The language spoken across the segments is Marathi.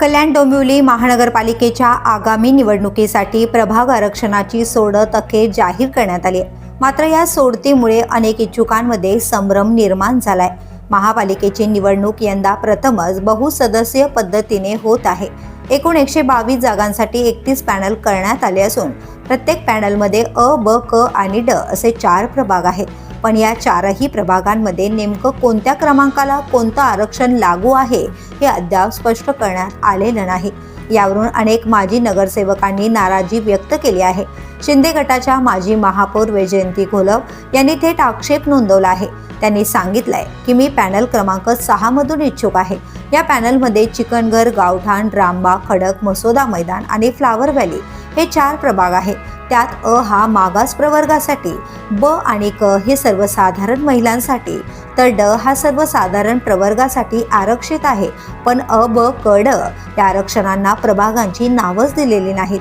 कल्याण डोंबिवली महानगरपालिकेच्या आगामी निवडणुकीसाठी प्रभाग आरक्षणाची सोडत अखेर जाहीर करण्यात आली आहे. मात्र या सोडतीमुळे अनेक इच्छुकांमध्ये संभ्रम निर्माण झालाय. महापालिकेची निवडणूक यंदा प्रथमच बहुसदस्यीय पद्धतीने होत आहे. एकूण एकशे बावीस जागांसाठी एकतीस पॅनल करण्यात आले असून प्रत्येक पॅनलमध्ये अ ब क आणि ड असे चार प्रभाग आहेत. पण या चारही प्रभागांमध्ये नेमकं कोणत्या क्रमांकाला कोणतं आरक्षण लागू आहे हे अद्याप स्पष्ट करण्यात आलेलं नाही. यावरून अनेक माजी नगरसेवकांनी नाराजी व्यक्त केली आहे. शिंदे गटाच्या माजी महापौर वैजयंती घोलप यांनी थेट आक्षेप नोंदवला आहे. त्यांनी सांगितलंय की मी पॅनल क्रमांक सहा मधून इच्छुक आहे. या पॅनलमध्ये चिकनगर गावठाण रामबा खडक मसोदा मैदान आणि फ्लावर व्हॅली हे चार प्रभाग आहेत. त्यात अ हा मागास प्रवर्गासाठी ब आणि क हे सर्वसाधारण महिलांसाठी तर ड हा सर्वसाधारण प्रवर्गासाठी आरक्षित आहे पण अ ब क ड या आरक्षणांना प्रभागांची नावच दिलेली नाहीत.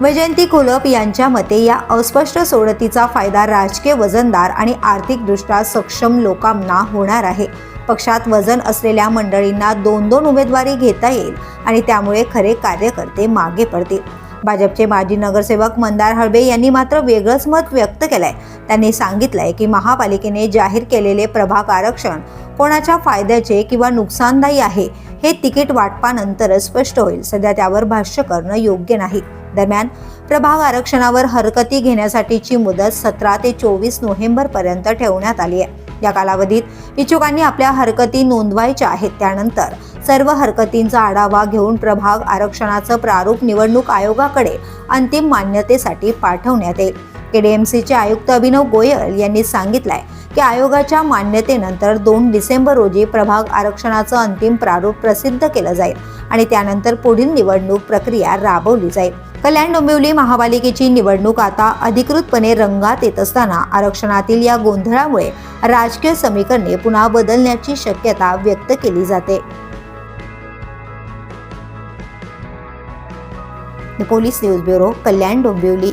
वैजयंती कोलप यांच्या मते या अस्पष्ट सोडतीचा फायदा राजकीय वजनदार आणि आर्थिकदृष्ट्या सक्षम लोकांना होणार आहे. पक्षात वजन असलेल्या मंडळींना दोन दोन उमेदवारी घेता येईल आणि त्यामुळे खरे कार्यकर्ते मागे पडतील. भाजपचे माजी नगरसेवक मंदार हळबे यांनी मात्र वेगळंच मत व्यक्त केलंय. त्यांनी सांगितलंय की महापालिकेने जाहीर केलेले प्रभाग आरक्षण कोणाच्या फायद्याचे किंवा नुकसानदायी आहे हे तिकीट वाटपानंतरच स्पष्ट होईल. सध्या त्यावर भाष्य करणं योग्य नाही. दरम्यान प्रभाग आरक्षणावर हरकती घेण्यासाठीची मुदत सतरा ते चोवीस नोव्हेंबर पर्यंत ठेवण्यात आली आहे. या कालावधीत इच्छुकांनी आपल्या हरकती नोंदवायच्या आहेत. त्यानंतर सर्व हरकतींचा आढावा घेऊन प्रभाग आरक्षणाचं प्रारूप निवडणूक आयोगाकडे अंतिम मान्यतेसाठी पाठवण्यात येईल. केडीएमसीचे आयुक्त अभिनव गोयल यांनी सांगितलंय की आयोगाच्या मान्यतेनंतर दोन डिसेंबर रोजी प्रभाग आरक्षणाचं अंतिम प्रारूप प्रसिद्ध केलं जाईल आणि त्यानंतर पुढील निवडणूक प्रक्रिया राबवली जाईल. कल्याण डोंबिवली महापालिकेची निवडणूक आता अधिकृतपणे रंगात येत असताना आरक्षणातील या गोंधळामुळे राजकीय समीकरणे पुन्हा बदलण्याची शक्यता व्यक्त केली जाते. Police news bureau Kalyan Dombivli.